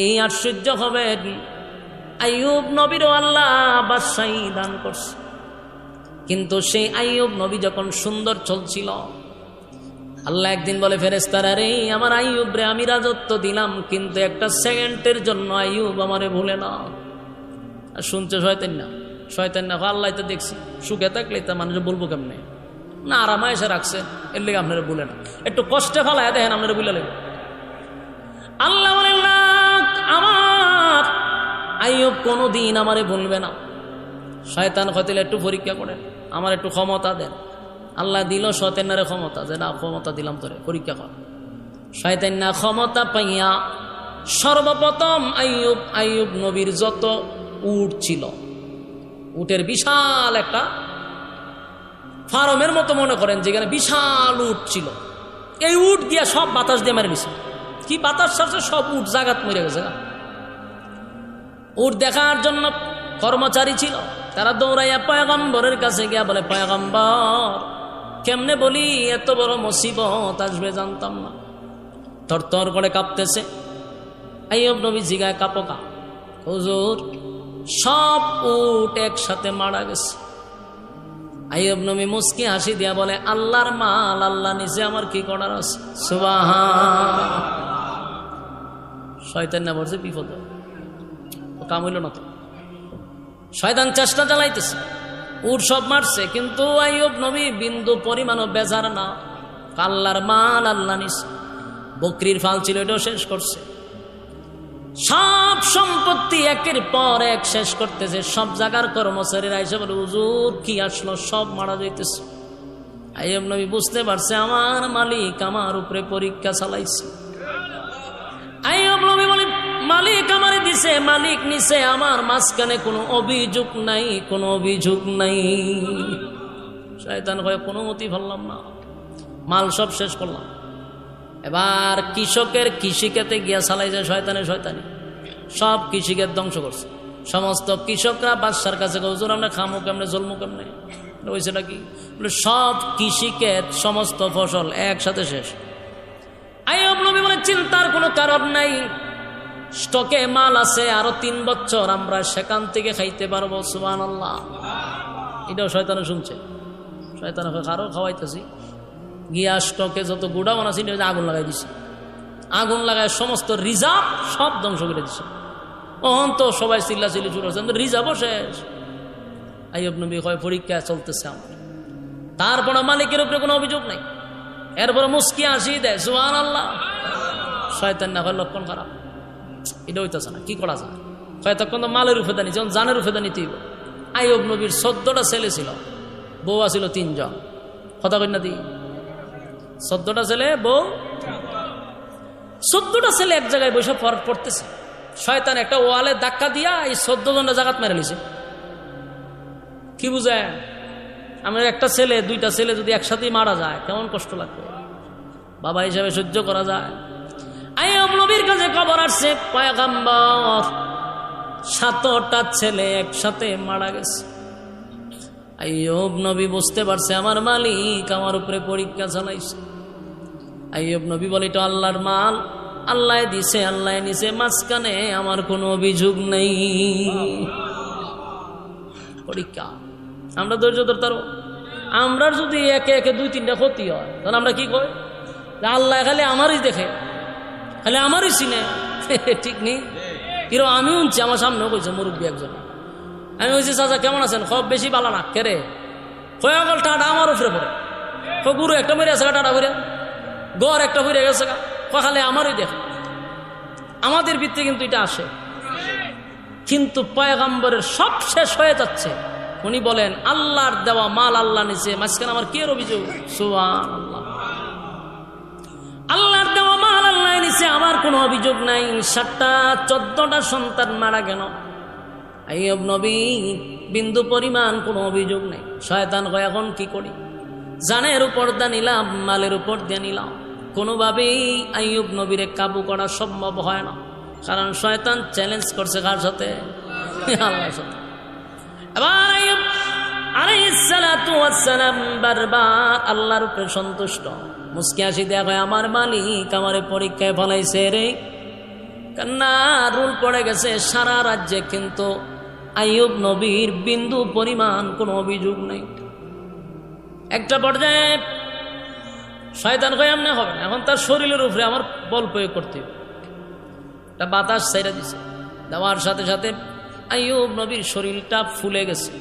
এই আশ্চর্য হবেন আইয়ুব নবীরও আল্লাহ বাদশাহী দান করছে। কিন্তু সেই আইয়ুব নবী যখন সুন্দর চলছিল, আল্লাহ একদিন বলে ফেরেস্তারা রে, আমার আইয়ুব রে আমি রাজত্ব দিলাম, কিন্তু একটা সেকেন্ডের জন্য আইয়ুব আমারে ভুলে না। আর শুনছে শয়তেন না? শয়তেন না, আল্লাহ তো দেখছি, সুখে থাকলে তা মানুষ বলব কেমনে? না, আরামা এসে রাখছে, এর লেগে আপনারা বলে না। একটু কষ্টে ফেলায় দেখেন, আপনারা বুঝলে লেগে আল্লাহ বলেন, না আমার। আইয়ুব কোনো দিন আমারে বলবে না। শয়তান হতিলে একটু পরীক্ষা করেন, আমার একটু ক্ষমতা দেন। আল্লাহ দিল শয়তানারে ক্ষমতা, যে না, ক্ষমতা দিলাম তোরে, পরীক্ষা কর। শয়তান না ক্ষমতা পাইয়া সর্বপ্রথম আইয়ুব আইয়ুব নবীর যত উট ছিল, উটের বিশাল একটা ফার্মের মতো মনে করেন, যেখানে বিশাল উট ছিল। এই উট দিয়া সব বাতাস দিয়ে মেরে নিছে। কি বাতাস ছাড়ছে? সব উট জাগাত মরে গেছে উট দেখার জন্য কর্মচারী ছিল। তারা দৌড়াইয়া পয়গম্বরের কাছে গিয়া বলে, পয়গম্বর, কেমনে বলি? এত বড় মুসিবত আসবে, জানতাম না। তর তর করে কাঁপতেছে। আইয়ব নবী জিগায় কাঁপো কা হুজুর, সব উট একসাথে মারা গেছে। আইয়ব নবী মুস্কি হাসি দিয়া বলে, আল্লাহর মাল, আল্লাহ নিজে আমার কি করার আছে? সুবাহা শয়তান না বলছে বিপদ ও কাম হইল না তো শয়তান চেষ্টা চালাইতেছে, উট সব মারছে, কিন্তু আইয়ব নবী বিন্দু পরিমাণও বেজার না। কাল্লার মাল আল্লাহ নিছে বকরির ফাল ছিল, এটাও শেষ করছে। সব সম্পত্তি একের পর এক শেষ করতেছে, সব জায়গার কর্মচারীরা এসে বলে, হুজুর, কি আসলো? সব মারা যাইতেছে। আইয়ব নবী বুঝতে পারছে, আমার মালিক আমার উপরে পরীক্ষা চালাইছে। আইয়ব বলে মালিক আমারে দিছে, মালিক নিছে, আমার মাঝখানে কোনো অভিযোগ নাই, কোনো অভিযোগ নাই। শয়তান কয়ে, কোনো মতি ফেললাম না। মাল সব শেষ করলাম। এবার কৃষকের কৃষিকেতে গিয়া চালাই যায় শয়তানে শয়তানি। সব কৃষিকের ধ্বংস করছে। সমস্ত কৃষকরা বাদশার কাছে হুজুর, আমরা খামো কেমনে, জলমু কেমনে? ওইসেটা কি? বলে, সব কৃষিকেত, সমস্ত ফসল একসাথে শেষ। আইয়ব নবী বলে চিন্তার কোনো কারণ নাই। স্টকে মাল আছে, আরও তিন বছর আমরা সেখান থেকে খাইতে পারব সুবান আল্লাহ এটাও শয়তানে শুনছে। শয়তানে কারও খাওয়াইতেছি। গিয়া স্টকে যত গুড়া বানাছি আগুন লাগাই দিছে। আগুন লাগায় সমস্ত রিজার্ভ সব ধ্বংস করে দিছে। অহন তো সবাই চিল্লা চিল্লি শুরু হচ্ছে রিজার্ভও শেষ। আইয়ব নবী হয় পরীক্ষা চলতেছে আমার। তারপরে মালিকের উপরে কোনো অভিযোগ নাই। এরপরে মুস্কি আসি দেয় সুহান আল্লাহ শয়তান না হয় লক্ষণ খারাপ। এটা হইতেছে না, কি করা যায়? শয়তক্ষণ তো মালের উফেদানি যেমন জানের উফেদানি তুই আইয়ব নবীর চোদ্দটা ছেলে ছিল, বউ আছিল তিনজন। কথা কন্যা দি? চোদ্দটা ছেলে, বউ? চোদ্দটা ছেলে এক জায়গায় বসে পড়তেছে। শয়তান একটা ওয়ালে ধাক্কা দিয়া এই চোদ্দ জাগাত মেরে লিছে কি বুঝেন? আমার একটা ছেলে, দুইটা ছেলে যদি একসাথেই মারা যায়, কেমন কষ্ট লাগবে? বাবা হিসাবে সহ্য করা যায়? আইয়ব নবীর কাছে খবর আসছে, পয়গাম্বর, সাতটা ছেলে একসাথে মারা গেছে। আইয়ব নবী বুঝতে পারছে, আমার মালিক আমার উপরে পরীক্ষা চালাইছে। আইয়ব নবী বলে, এটা আল্লাহর মাল। আল্লাহ দিছে, আল্লাহ নিছে, মাঝখানে আমার কোনো অভিযোগ নেই। পরীক্ষা। আমরা ধৈর্য ধরতে পারব? আমরা যদি একে একে দুই তিনটা ক্ষতি হয় তাহলে আমরা কি কই আল্লাহ খালি আমারই দেখে, খালি আমারই চিনে। ঠিক নেই? কিরো আমিও উনছি আমার সামনেও কইছে মুরব্বী একজন। আমি বলছি, চাচা, কেমন আছেন? খুব বেশি বালা না কেরে কয়াগল টাটা আমার উপরে পড়ে। গুরু, একটা মরে আছে টাটা করে গড় একটা হয়ে গেছে গা। খালে আমারই দেখে। আমাদের ভিত্তি কিন্তু এটা আসে। কিন্তু পয়গাম্বরের সব শেষ হয়ে যাচ্ছে। উনি বলেন, আল্লাহর দেওয়া মাল আল্লাহ নিচে মাঝখানে আমার কে অভিযোগ? আল্লাহ আল্লাহর দেওয়া মাল আল্লাহ নিচে আমার কোনো অভিযোগ নাই। সাতটা, চোদ্দটা সন্তান মারা আইয়ব নবী, বিন্দু পরিমাণ কোনো অভিযোগ নেই। শয়তান কয়, এখন কি করি? জানের উপর দা নিলাম, মালের উপর দিয়ে নিলাম। কোনোভাবেই আইয়ুব নবীরে কাবু করা সম্ভব হয় না। কারণ শয়তান চ্যালেঞ্জ করছে কার সাথে? আল্লাহর সাথে। এবার আইয়ুব আলাইহিসসালাম বারবার আল্লাহর উপরে সন্তুষ্ট। মুসকি দেয়া হয়, আমার মালিক আমার পরীক্ষায় ফলাইছে রে। কান্না, রুল পড়ে গেছে সারা রাজ্যে, কিন্তু আইয়ুব নবীর বিন্দু পরিমাণ কোনো অভিযোগ নেই। একটা পর্যায়ে শয়তান কয়ে এমনি হবে না, এখন তার শরীরের উপরে আমার বল প্রয়োগ করতে হবে। একটা বাতাস ছেড়ে দিছে। দেওয়ার সাথে সাথে আইয়ুব নবীর শরীরটা ফুলে গেছে।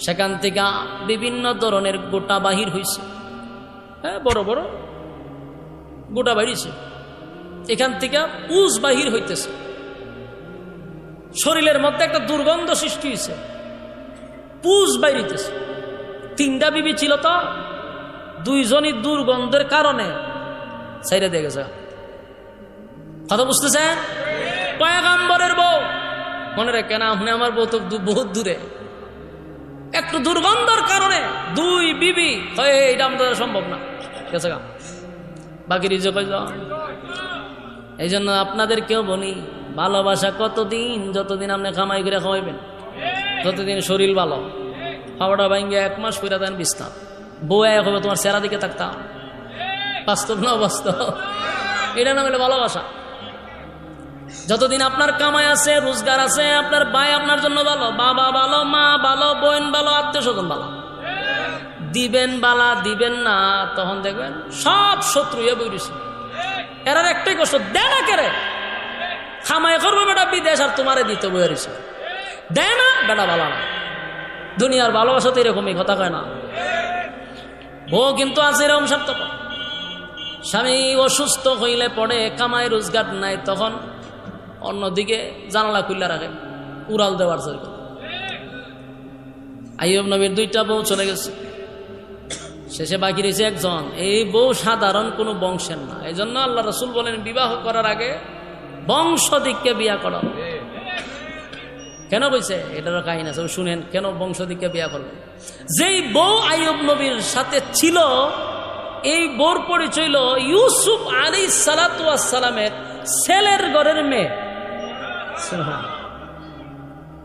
সেখান থেকে বিভিন্ন ধরনের গোটা বাহির হয়েছে হ্যাঁ বড় বড় গোটা বাহিরছে। এখান থেকে পুষ বাহির হইতেছে। শরীরের মধ্যে একটা দুর্গন্ধ সৃষ্টি হয়েছে পুষ বাইরিতেছে। তিনটা বিবি ছিল তো, দুইজনই দুর্গন্ধের কারণে সাইডে দিয়ে গেছে। কথা বুঝতেছে পয়গাম্বরের বউ। মনে রেখে না, আপনি আমার বউ তো বহুত দূরে। একটু দুর্গন্ধর কারণে দুই বিবি হয় এটা আমাদের সম্ভব না। গেছে গা? বাকি রিজে যাও। এই জন্য আপনাদের কেউ বলি ভালোবাসা কতদিন, যতদিন আপনি কামাই করে খাওয়াইবেন, যতদিন শরীর ভালো। খাওয়াটা ভাঙ্গে এক মাস করে দেন বিস্তার এক হবে তোমার সেরা দিকে থাকতাম বাস্তব না বাস্তব এটা না হলে ভালোবাসা। যতদিন আপনার কামাই আছে, রোজগার আছে, আপনার ভাই আপনার জন্য ভালো, বাবা ভালো, মা ভালো, বোন ভালো, আত্মীয় স্বজন ভালো। দিবেন বালা, দিবেন না, তখন দেখবেন সব শত্রু এরার একটাই কষ্ট, দে না কেরে খামাই করব বেটা, বিদেশ আর তোমারে দিতে বইছে দেয় না, বেটা ভালো না। দুনিয়ার ভালোবাসা তো এরকমই, কথা কয় না। বউ কিন্তু আছে এরকম স্বার্থপর। স্বামী অসুস্থ হইলে পড়ে, কামাই রোজগার নাই, তখন অন্যদিকে জানালা খুললে রাখে, উড়াল দেওয়ার জন্য। আইয়ব নবীর দুইটা বউ চলে গেছে। শেষে বাকি রয়েছে একজন। এই বউ সাধারণ কোনো বংশের না। এই জন্য আল্লাহ রসুল বলেন, বিবাহ করার আগে বংশ দিককে বিয়া করা। কেন বলছে? এটারও কাহিনী আছে শুনেন, কেন বংশ দিককে বিয়া করবে? যেই বউ আইয়ব নবীর সাথে ছিল, এই বোর পরিচয় ইউসুফ আলী সালাতামের ছেলের ঘরের মেয়ে।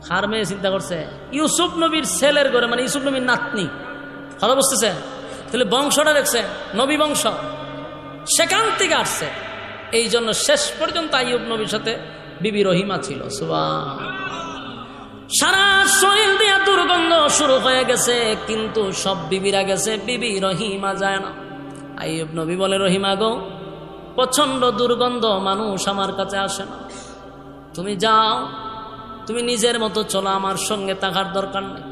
হার মেয়ে চিন্তা করছে, ইউসুফ নবীর ছেলের ঘরে মানে ইউসুফ নবীর নাতনি। কথা বুঝতেছে? তাহলে বংশটা দেখছে, নবী বংশ। সেখান থেকে আসছে। এই জন্য শেষ পর্যন্ত আইয়ুব নবীর সাথে বিবি রহিমা ছিল। সুবাহ সারা শরীর দিয়া দুর্গন্ধ শুরু হয়ে গেছে, কিন্তু সব বিবিরা গেছে, বিবি রহিমা যায় না। আইব নবী বলে, রহিমা গো প্রচণ্ড দুর্গন্ধ মানুষ আমার কাছে আসে না। তুমি যাও, তুমি নিজের মতো চলো, আমার সঙ্গে থাকার দরকার নেই।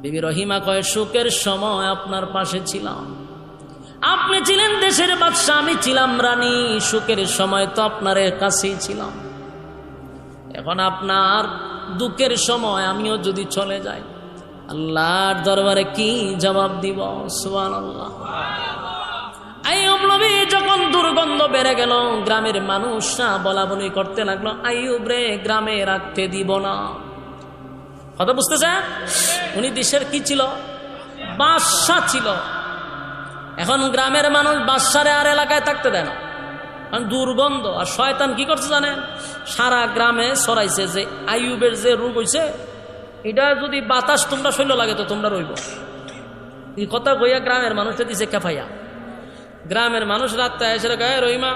বিবি রহিমা কয়, সুখের সময় আপনার পাশে ছিলাম। আপনি ছিলেন দেশের বাদশাহ, আমি ছিলাম রানী। সুখের সময় তো আপনার কাছেই ছিলাম। এখন আপনার দুঃখের সময়, আমিও যদি চলে যাই, আল্লাহর দরবারে কি জবাব দিব? সুবান আল্লাহ আইয়ুব নবী, যখন দুর্গন্ধ বেড়ে গেল, গ্রামের মানুষরা বলা বলি করতে লাগল, আইয়ুব রে, গ্রামে রাখতে দিব না। কথা বুঝতেছে? উনি দেশের কি ছিল? বাদশা ছিল। এখন গ্রামের মানুষ বাদশারে আর এলাকায় থাকতে দেয় না। কারণ দুর্গন্ধ, আর শয়তান কি করছে জানেন? সারা গ্রামে ছড়াইছে যে আইয়ুবের যে রোগ হয়েছে এটা যদি বাতাস তোমরা শৈল লাগে তো তোমরা রইব। এই কথা কইয়া গ্রামের মানুষটা দিছে কেফাইয়া। গ্রামের মানুষ রাত্রে এসে গায়ে রহিমা,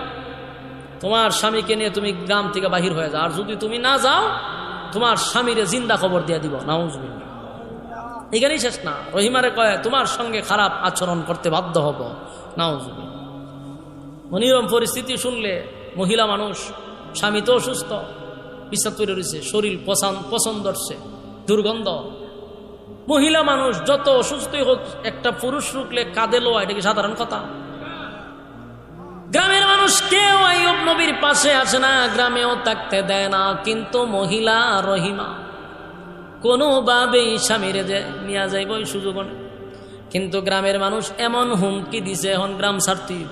তোমার স্বামীকে নিয়ে তুমি গ্রাম থেকে বাহির হয়ে যাও। আর যদি তুমি না যাও, তোমার স্বামীরে জিন্দা খবর দিয়ে দিব। নাউজবিল্লা এখানেই শেষ না। রহিমারে কয়, তোমার সঙ্গে খারাপ আচরণ করতে বাধ্য হব। নাউজবিল্লা মনিরম পরিস্থিতি শুনলে মহিলা মানুষ, স্বামী তো অসুস্থ বিশ্বাস তৈরি রয়েছে, শরীর পছন্দ পছন্দ হচ্ছে, দুর্গন্ধ। মহিলা মানুষ যত অসুস্থই হোক, একটা পুরুষ রুখলে কাঁদে লোয়া, এটা কি সাধারণ কথা? গ্রামের মানুষ কেউ আইয়ুব নবীর পাশে আসে না, গ্রামেও থাকতে দেয় না, কিন্তু মহিলা রহিমা। কোনোভাবেই স্বামীরে যে নিয়ে যাইব ওই সুযোগ কিন্তু গ্রামের মানুষ এমন হুমকি দিছে, এখন গ্রাম ছাড়তেই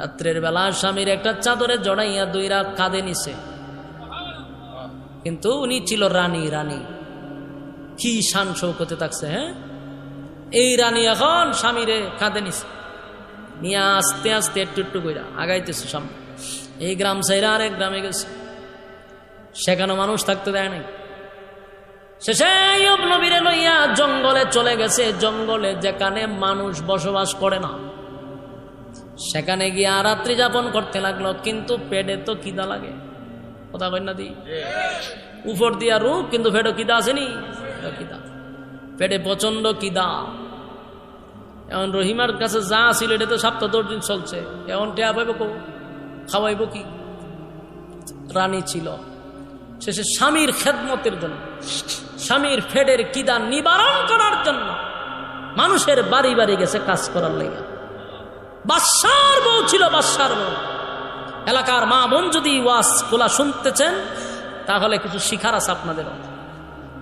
রাত্রের বেলা স্বামীর একটা চাদরে জড়াইয়া দুইরা কাঁদে নিছে। কিন্তু উনি ছিল রানী রানী। কি শান শৌকতে থাকছে হ্যাঁ? এই রানী এখন স্বামীরে কাঁদে নিছে। নিয়ে আস্তে আস্তে একটু একটু কইরা আগাইতেছে সামনে। এই গ্রাম সাইরা আরেক গ্রামে গেছে। সেখানে মানুষ থাকতে দেয় নাই। শেষে নবীরে লইয়া জঙ্গলে চলে গেছে। জঙ্গলে যেখানে মানুষ বসবাস করে না। সেখানে গিয়ে রাত্রি যাপন করতে লাগল, কিন্তু পেটে তো কিদা লাগে। কথা কই না দি? উপর দিয়া রূপ, কিন্তু পেটে কিদা আসেনি কিদা পেটে প্রচণ্ড কিদা এখন রহিমার কাছে যা ছিল এটা তো সপ্তাহ দিন চলছে। এখন টেয়া পাইব কো? খাওয়াইব কি? রানী ছিল। শেষে স্বামীর খেদমতের জন্য, স্বামীর ফেডের কিদা নিবারণ করার জন্য মানুষের বাড়ি বাড়ি গেছে কাজ করার লেগে। বাদশার বউ ছিল বাদশার বউ। এলাকার মা বোন যদি ওয়াজ গোলা শুনতেছেন, তাহলে কিছু শিখার আছে আপনাদেরও।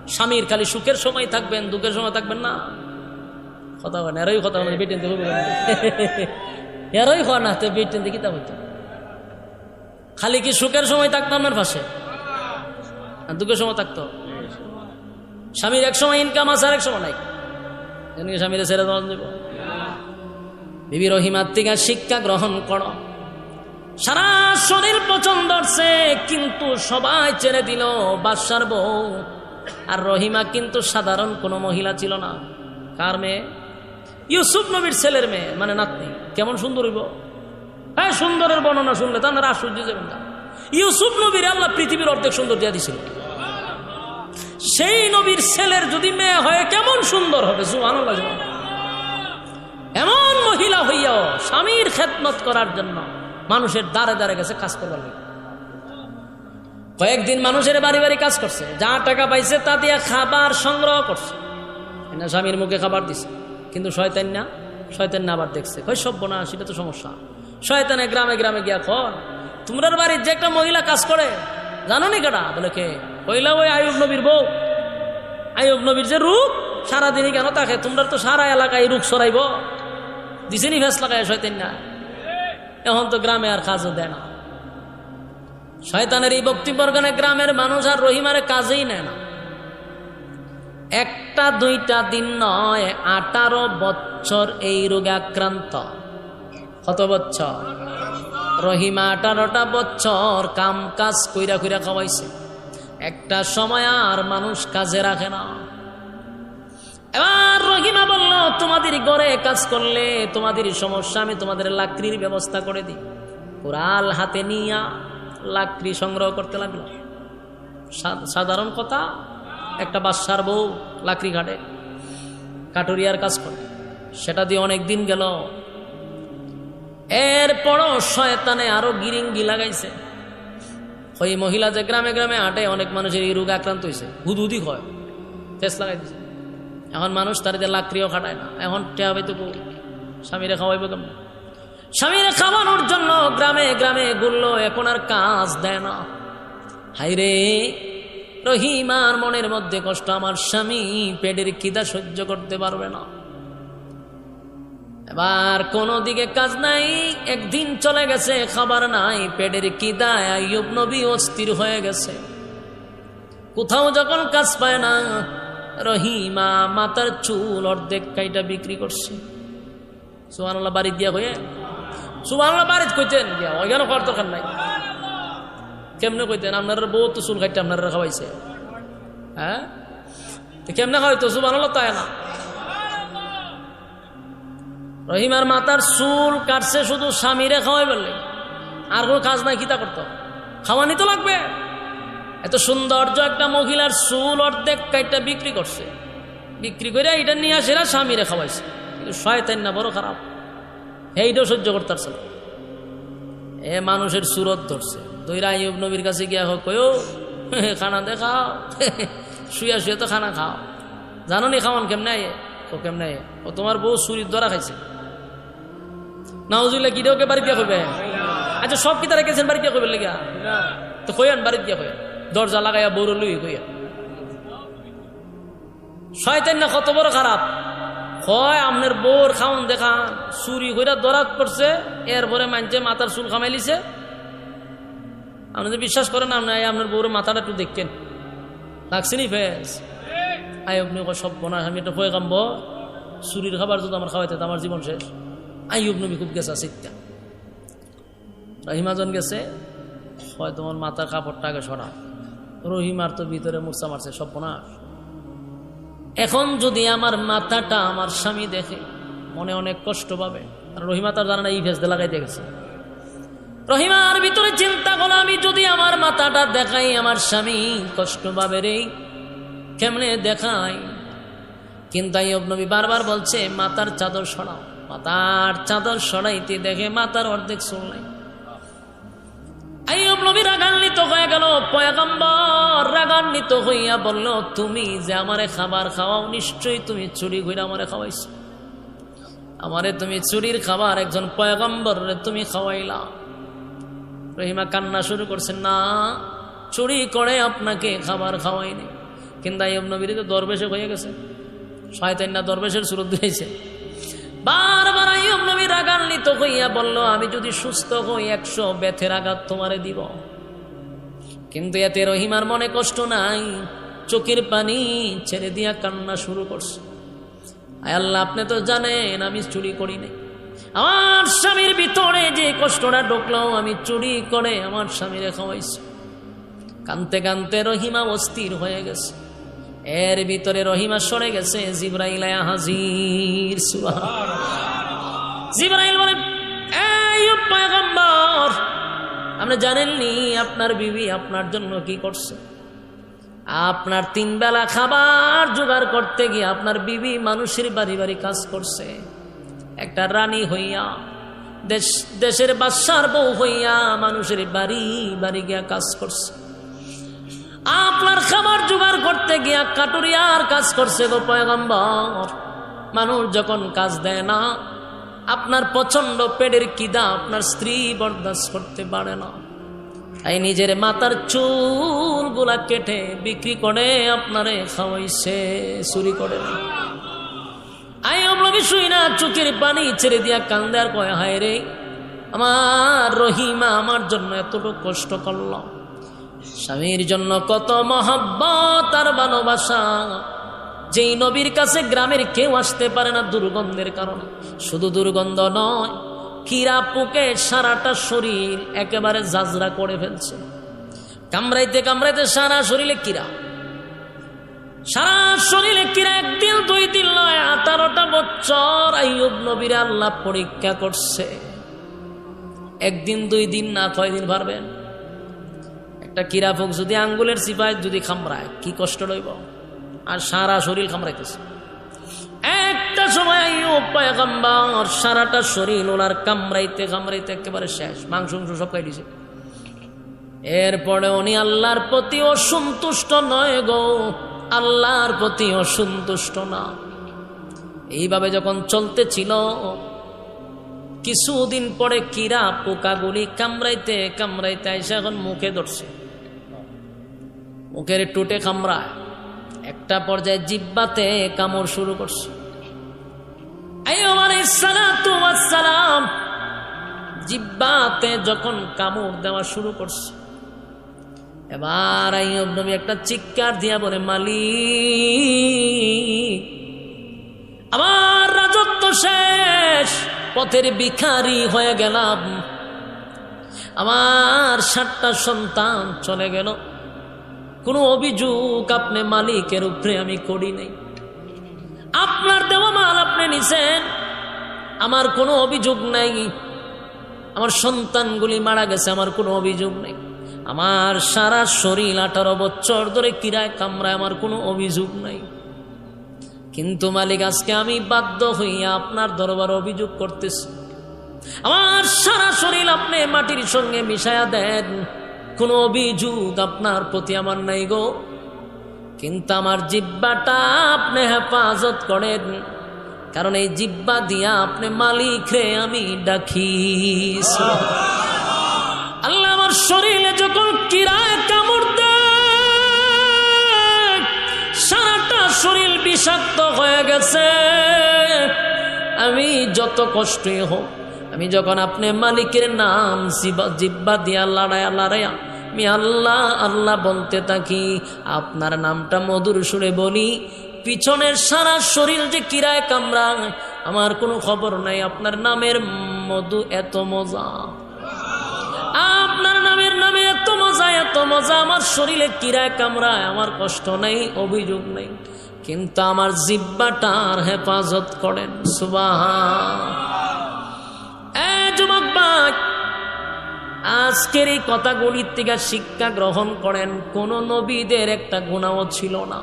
স্বামীর খালি সুখের সময় থাকবেন, দুঃখের সময় থাকবেন না। কথা হয় না কথা মানে বেটেন দেবো এরই হয় না। তো বেটেন দেখি তা হইতো। খালি কি সুখের সময় থাকতাম আপনার পাশে? দুঃখের সময় থাকতো? স্বামীর এক সময় ইনকাম আছে আর এক সময় নাই। এদিকে স্বামীর ছেড়ে দেওয়া দেব বিবি রহিমার থেকে শিক্ষা গ্রহণ করো। সারা শরীর পছন্দ হচ্ছে, কিন্তু সবাই ছেড়ে দিল বাদশার বউ। আর রহিমা কিন্তু সাধারণ কোনো মহিলা ছিল না। কার মেয়ে? ইউসুফ নবীর ছেলের মেয়ে মানে নাতনি। কেমন সুন্দর হইব? হ্যাঁ সুন্দরের বর্ণনা শুনলে তো আপনারা আশ্চর্য যাবেন না। ইউসুফ নবীর আল্লাহ পৃথিবীর অর্ধেক সুন্দর দিয়া দিছিল। সেই নবীর ছেলের যদি মেয়ে হয়, কেমন সুন্দর হবে? এমন মহিলা হইয়াও স্বামীর খেদমত করার জন্য মানুষের দ্বারে দ্বারে গেছে কাজ করবার লাগে। কয়েকদিন মানুষের বাড়ি বাড়ি কাজ করছে। যা টাকা পাইছে তা দিয়ে খাবার সংগ্রহ করছে। না স্বামীর মুখে খাবার দিছে। কিন্তু শয়তান না শয়তান না আবার দেখছে। কই সভ্য না সেটা তো সমস্যা। শয়তানে গ্রামে গ্রামে গিয়া কর তোমরার বাড়ির যে একটা মহিলা কাজ করে জানো নি কেটা বলে কে? কইলা, ওই আয়ুব নবীর বউ। আয়ুব নবীর যে রূপ, সারাদিনই কেন তাকে? তোমরা তো সারা এলাকায় রূপ সরাইব দিছেনি ভেস লাগায় শয়তান না? এখন তো গ্রামে আর কাজও দেয় না। শয়তানের এই বক্তব্যর্গনে গ্রামের মানুষ আর রহিমারে কাজেই নেয় না। একটা, দুইটা দিন নয়, আঠারো বছর এই রোগে আক্রান্ত। কত বছর? রহিমা আঠারোটা বছর কাম কাজ কইরা কইরা খাওয়াইছে। একটা সময় আর মানুষ কাজে রাখে না। এবার রহিমা বলল, তোমাদের ঘরে কাজ করলে তোমাদের সমস্যা, আমি তোমাদের লাকড়ির ব্যবস্থা করে দিই। কোরাল হাতে নিয়া লাকড়ি সংগ্রহ করতে লাগল। সাধারণ কথা একটা বাচ্চার বউ লাকড়ি ঘাটে, কাটুরিয়ার কাজ করে। সেটা দিয়ে অনেক দিন গেল। এরপরও শয়তানে আরও গিরিঙ্গি লাগাইছে। ওই মহিলা যে গ্রামে গ্রামে হাঁটে, অনেক মানুষের এই রোগে আক্রান্ত হয়েছে হুদুদি হয় ফেস লাগাই দিছে। এখন মানুষ তার যে লাকড়িও খাটায় না। এখন টেহাবে তো কো স্বামীরে খাওয়াইব কেমন? স্বামীরে খাওয়ানোর জন্য গ্রামে গ্রামে ঘুরলো এখন আর কাজ দেয় না। হাইরে রহিমার মনের মধ্যে কষ্ট, আমার স্বামী পেটের খিদা সহ্য করতে পারবে না। এবার কোন দিকে কাজ নাই, একদিন চলে গেছে, খাবার নাই, পেটের কিদায় আইয়ুব নবী অস্থির হয়ে গেছে। কোথাও যখন কাজ পায় না, রহিমা মাতার চুল অর্ধেক কাইটা বিক্রি করছে। সুবানাল্লাহ বাড়ি দিয়া হয়ে সুবানাল্লাহ বাড়ি কইতেন, গিয়া, ওইখানে করার দরকার নাই। কেমনে কইতেন? আপনার বউ তো চুল কাটতে আপনারা খাওয়াইছে। হ্যাঁ? কেমনে খাওয়াইতো? সুবানাল্লাহ তাই না? রহিমার মাতার চুল কাটছে শুধু স্বামীরে খাওয়াই বললে। আর কোনো কাজ নাই কিতা করতো? খাওয়ানি তো লাগবে। এত সৌন্দর্য একটা মহিলার চুল অর্ধেক কাইটা বিক্রি করছে। বিক্রি করে এটা নিয়ে আসে না স্বামীরে খাওয়াইছে। কিন্তু শয়তান না, বড় খারাপ। এইটাও সহ্য করতে পারছে না। এ মানুষের সুরত ধরছে। দইরা আইব নবীর কাছে গিয়া হোক, কয়ো খানা দে খাও শুয়া শুয়ে তো খানা খাও। জানো নি খাওয়ান কেমনে আয়ে? ও কেমনে আয়ে? ও তোমার বউ চুরির দ্বারা খাইছে। নাউজুল্লাহ কি ওকে বাড়ি দিয়া কইবে? আচ্ছা সব কি তারা গেছেন বাড়ি দিয়া কইবে লেগা তো কইয়ান বাড়ি দিয়া কইয়া দরজা লাগাইয়া বউর লুই কইয়া। শয়তান না কত বড় খারাপ। হয় আপনার বউর খাওন দেখান চুরি কইরা দরাত করছে এরপরে মানছে মাথার চুল খামাইলিছে আপনি যদি বিশ্বাস করেন আপনি আপনার বউর মাথাটা একটু দেখছেন লাগছে নি ফেস আই আপনি সব বনা আমি একটা হয়ে কামব। চুরির খাবার যদি আমার খাওয়াইতে আমার জীবন শেষ। আই নবী খুব গেছে চিত্তা রহিমাজন গেছে। হয় তোমার মাথার কাপড়টা আগে সরা রহিমার তো ভিতরে মূর্ছা মারছে সব এখন যদি আমার মাথাটা আমার স্বামী দেখে, মনে অনেক কষ্ট পাবে। আর রহিমা তার জানা না এই ভেজতে লাগাইতে গেছে। রহিমার ভিতরে চিন্তা করল আমি যদি আমার মাথাটা দেখাই, আমার স্বামী কষ্ট পাবে রে। কেমনে দেখাই কিন্তু আইব নবী বারবার বলছে, মাতার চাদর সরাও। মাতার চাদর সরাইতে দেখে মাতার অর্ধেক শুনলাই আইব নবী রাগান্বিত হয়ে গেল। পয়গম্বর রাগান্বিত হইয়া বলল, তুমি যে আমারে খাবার খাওয়াও, নিশ্চয়ই তুমি চুরি করে আমারে খাওয়াইছো। আমারে তুমি চুরির খাবার একজন পয়গম্বর তুমি খাওয়াইলা। রহিমা কান্না শুরু করছে না, চুরি করে আপনাকে খাবার খাওয়াইনি। কিন্তু আইব নবীর তো দরবেশে হয়ে গেছে। শয়তান না দরবেশের সুরত দিয়েছে। বারবার আইব নবী রাগান্বিত হইয়া বলল, আমি যদি সুস্থ হই, একশো ব্যথের আঘাত তোমারে দিব। কিন্তু এতে রহিমার মনে কষ্ট নাই। চোখের পানি ছেড়ে দিয়া কান্না শুরু করছে। আয় আল্লাহ, আপনি তো জানেন, আমি চুরি করি নাই। আমার স্বামীর ভিতরে যে কষ্টটা ঢুকলো আমি চুরি করে আমার স্বামীরে খাওয়াইছি। কানতে কানতে রহিমা অস্থির হয়ে গেছে। এর ভিতরে রহিমা সরে গেছে, জিব্রাইল হাজির। জিব্রাইল বলে আপনি জানেননি আপনার বিবি আপনার জন্য কি করছে? আপনার তিন বেলা খাবার জোগাড় করতে গিয়ে আপনার বিবি মানুষের বাড়ি বাড়ি কাজ করছে। একটা রানী হইয়া, দেশ, দেশের বাদশার বউ হইয়া মানুষের বাড়ি বাড়ি গিয়া কাজ করছে। আপনার খাবার জোগাড় করতে গিয়া কাটুরিয়ার কাজ করছে গো পয়গম্বর। মানুষ যখন কাজ দেয় না, আপনার প্রচণ্ড পেটের কিদা আপনার স্ত্রী বরদাস্ত করতে পারে না। তাই নিজের মাথার চুলগুলা কেটে বিক্রি করে আপনারে খাওয়াইছে, চুরি করে না। আই অবলগে শুই না? চোখের পানি ছেড়ে দিয়া কান্দে আর কয়, হায় রে, আমার রহিমা আমার জন্য এতটুকু কষ্ট করল। স্বামীর জন্য কত মহাব্বত আর ভালোবাসা। যেই নবীর কাছে গ্রামের কেউ আসতে পারে না দুর্গন্ধের কারণে। শুধু দুর্গন্ধ নয় কিরা পুকে সারাটা শরীর একেবারে জাজরা করে ফেলছে। কামড়াইতে কামড়াইতে সারা শরীরে কিরা সারা শরীরে কিরা একদিন, দুই দিন নয়, আঠারোটা বছর আইয়ুব নবীর আল্লাহ পরীক্ষা করছে। একদিন, দুই দিন না কয় দিন পারবেন? একটা কিরা পোক যদি আঙ্গুলের সিপায় যদি খামড়ায়, কি কষ্ট রইব? আর সারা শরীর খামড়াইতেছে। একটা সময় আইয়ুব পয়গম্বর সারাটা শরীর ওনার কামড়াইতে কামড়াইতে একেবারে শেষ। মাংস মাংস সব খাই দিছে। এরপরে উনি আল্লাহর প্রতি অসন্তুষ্ট নয় গো। আল্লাহর প্রতি অসন্তুষ্ট না। এইভাবে যখন চলতেছিল, কিছুদিন পরে কিরা পোকাগুলি কামড়াইতে কামড়াইতে আইসা এখন মুখে ধরছে। মুখের টুটে কামড়ায়। একটা পর্যায়ে জিব্বাতে কামড় শুরু করছে। জিব্বাতে যখন কামড় দেওয়া শুরু করছে এবার আইয়ুব নবী একটা চিৎকার দিয়া বলে, মালিক, আমার রাজত্ব শেষ, পথের ভিখারি হয়ে গেলাম। আমার সাতটা সন্তান চলে গেল। কোনো অভিযোগ আপনি মালিকের উপরে আমি করি নাই। আপনার দেওয়া মাল আপনি নিছেন, আমার কোনো অভিযোগ নাই। আমার সন্তানগুলি মারা গেছে, আমার কোনো অভিযোগ নেই। আমার সারা শরীর আঠারো বছর ধরে কিরায় কামরায় আমার কোনো অভিযোগ নাই। কিন্তু মালিক, আজকে আমি বাধ্য হইয়া আপনার দরবার অভিযোগ করতেছি। আমার সারা শরীর আপনি মাটির সঙ্গে মিশায়া দেন, কোনো অভিযোগ আপনার প্রতি আমার নাই গো। কিন্তু আমার জিব্বাটা আপনি হেফাজত করেন, কারণ এই জিব্বা দিয়া আপনি মালিক রে আমি ডাকি বিষাক্ত হয়ে গেছে। আমি যত কষ্টই হোক, আমি যখন আপনি মালিকের নাম জিবা জিব্বা দিয়া লড়াইয়া লড়াইয়া, আমি আল্লাহ আল্লাহ বলতে থাকি, আপনার নামটা মধুর সুরে বলি, পিছনের সারা শরীর যে কিরায় কামড়ায়, আমার কোনো খবর নাই, আপনার নামের মধু এত মজা। আপনার নামের নামে এত মজা এত মজা, আমার শরীরে কিরায় কামড়ায়, আমার কষ্ট নেই, অভিযোগ নেই। কিন্তু আমার জিব্বাটার হেফাজত করেন সুবাহ আজকের এই কথাগুলির থেকে শিক্ষা গ্রহণ করেন, কোন নবীদের একটা গুণাও ছিল না।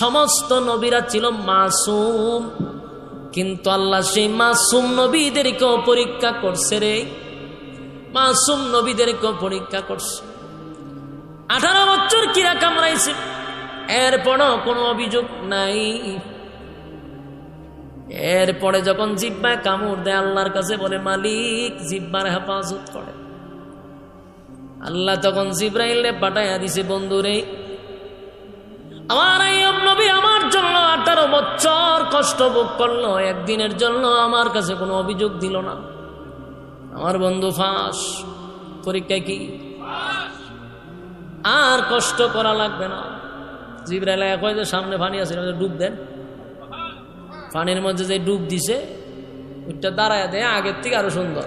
সমস্ত নবীরা ছিল মাসুম, কিন্তু আল্লাহ সেই মাসুম নবীদেরকেও পরীক্ষা করছে রে। মাসুম নবীদেরকেও পরীক্ষা করছে। আঠারো বছর কিরা কামড়াইছে। এরপরও কোনো অভিযোগ নাই। এরপরে যখন জিব্বায় কামড় দেয়, আল্লাহর কাছে বলে, মালিক, জিব্বার হেফাজত করে। আল্লাহ তখন জিব্রাইলে পাঠাইয়া দিছে, বন্ধুরে, আমার এই নবী আমার জন্য আঠারো বছর কষ্ট ভোগ করল, একদিনের জন্য আমার কাছে কোনো অভিযোগ দিল না। আমার বন্ধু, ফাঁস। পরীক্ষা কি? আর কষ্ট করা লাগবে না। জিব্রাইল কয় যে, সামনে পানি আছে ডুব দেন। পানির মধ্যে যে ডুব দিছে, ওইটা দাঁড়ায় দেয়, আগের থেকে আরও সুন্দর।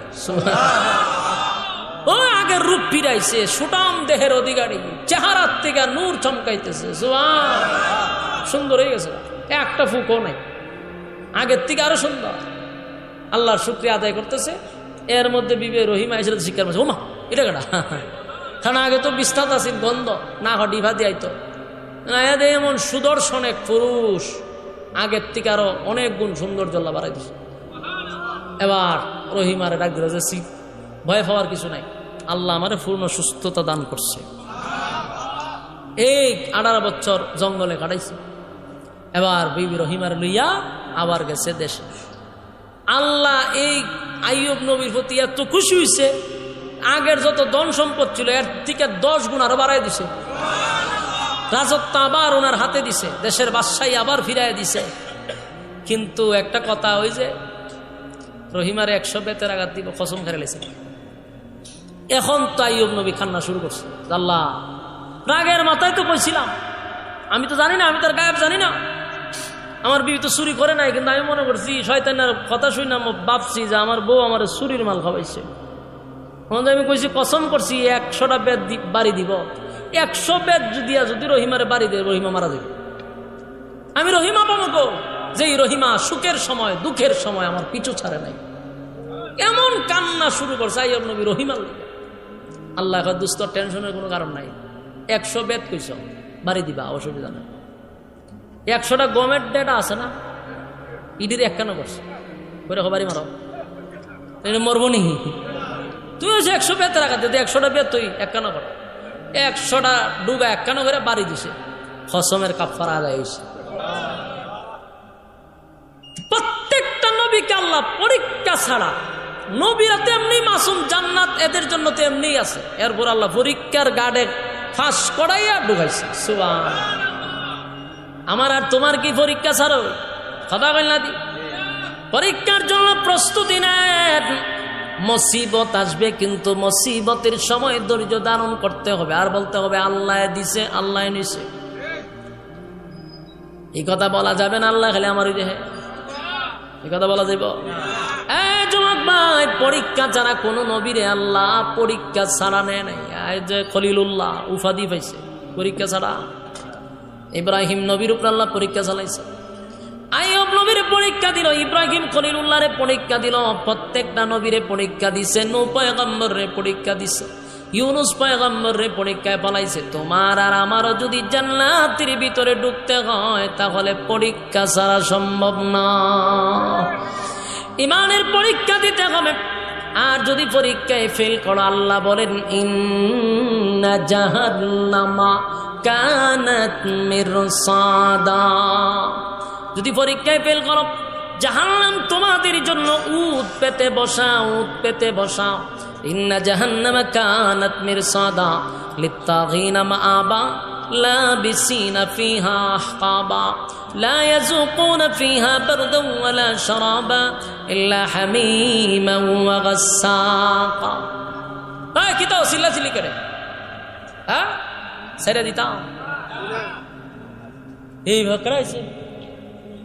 ও, আগের রূপ ফিরাইছে, সুটাম দেহের অধিকারী, চেহারার থেকে নূর চমকাইতেছে সুন্দর হয়ে গেছে। একটা ফুকও নাই। আগের থেকে আরও সুন্দর। আল্লাহর শুক্রিয়া আদায় করতেছে। এর মধ্যে বিবে রহিমা এসে শিকার করছে ওমা, এটা কেটা কারণ আগে তো বিস্তাত আছিল গন্ধ, না হ ডিভা দিয়াইতো। না এমন সুদর্শন এক পুরুষ, আগের থেকে আরও অনেক গুণ সৌন্দর্য বাড়াই দিছে। এবার রহিমারে ডাক দিল যে ভয় পাওয়ার কিছু নাই। আল্লাহ আমারে পূর্ণ সুস্থতা দান করছে। এই আঠারো বছর জঙ্গলে কাটাইছে। এবার বিবি রহিমার লইয়া আবার গেছে দেশে। আল্লাহ এই আইয়ুব নবীর প্রতি এত খুশি হয়েছে আগের যত ধন সম্পদ ছিল, এর থেকে দশ গুণ আরও বাড়াই দিছে। রাজত্ব আবার ওনার হাতে দিছে, দেশের বাদশাহী আবার ফিরাই দিছে। কিন্তু একটা কথা ওই যে, রহিমারে একশো বেতের আঘাত দিব, কসম খেলে লেছে। এখন তো আইয়ুব নবী খান্না শুরু করছে। আল্লাহ, রাগের মাথায় তো কইছিলাম আমি তো জানি না, আমি তার গায়েব জানি না। আমার বিবি তো চুরি করে নাই, কিন্তু আমি মনে করছি শয়তানের কথা শুই না ভাবছি যে আমার বউ আমার চুরির মাল তখন আমি কইছি, কসম করছি, একশোটা বেদ বাড়ি দিব। একশো বেদ দিয়া যদি রহিমারে বাড়ি দেয়, রহিমা মারা যাবে। আমি রহিমা পাবো যেই রহিমা সুখের সময়, দুঃখের সময় আমার পিছু ছাড়ে নাই। এমন কান্না শুরু করছে আইয়ব নবী, রহিমার লিগে। আল্লাহ দুস্থ, টেনশনের কোনো কারণ নাই। একশো বেদ কইস বাড়ি দিবা, অসুবিধা নাই। একশোটা গমের ডেটা আছে না? ইডির একখানো করছে। করে বাড়ি মারো। এটা মরবো নি। তুই হচ্ছে একশো বেত রাখা যদি একশোটা বেত তুই, একখানো কর। একশোটা ডুবা একখানো করে বাড়ি দিছে? হসমের কাপড় আদায় হয়েছে। প্রত্যেকটা নবীকে আল্লাহ পরীক্ষা ছাড়া, নবীরা তেমনি মাসুম জান্নাত, এদের জন্য তেমনি আছে। এরপর আল্লাহ পরীক্ষার গার্ডে ফাঁস করাইয়া ঢুকাইছে আমার আর তোমার কি পরীক্ষা ছাড়ো? কথা কইলা দি? পরীক্ষার জন্য প্রস্তুতি নেন। মুসিবত আসবে, কিন্তু মুসিবতের সময় ধৈর্য ধারণ করতে হবে। আর বলতে হবে, আল্লাহ দিছে, আল্লাহ নিছে। এই কথা বলা যাবে না আল্লাহ, খালি আমার হ্যাঁ। এই কথা বলা যাইব? পরীক্ষা ছাড়া কোন নবীরে আল্লাহ পরীক্ষা ছাড়া নেয় নাই। যে খলিলুল্লাহ উফাদি পাইছে পরীক্ষা ছাড়া। ইব্রাহিম নবীর উপর আল্লাহ পরীক্ষা চালাইছে। নবীর পরীক্ষা দিল, ইব্রাহিম খলিলুল্লাহরে পরীক্ষা দিল, প্রত্যেকটা নবীরে পরীক্ষা দিছে নৌ পয়গম্বরে পরীক্ষা দিছে, ইউনুস পয়গম্বরে পরীক্ষায় পালাইছে তোমার আর আমারও যদি জান্নাতের ভিতরে ঢুকতে হয়, তাহলে পরীক্ষা ছাড়া সম্ভব না। ইমানের পরীক্ষা দিতে হবে। আর যদি পরীক্ষায় ফেল করো, আল্লাহ বলেন, ইন্না জাহান্নামা কানাত মিরসাদা। যদি পরীক্ষায় ফেল করো জাহান্নাম তোমাদের জন্য উত পেতে বসা উত পেতে বসা ইন্না জাহান্নামা কানাত মিরসাদা লিত্তাগিনা মাআবা لابسين فيها أحقابا لا يذوقون فيها بردا ولا شرابا إلا حميما وغساقا তাই কি তো সিল্লা সিল্লি করে হ্যাঁ ছেড়ে দিতাম এই ভকরাইছে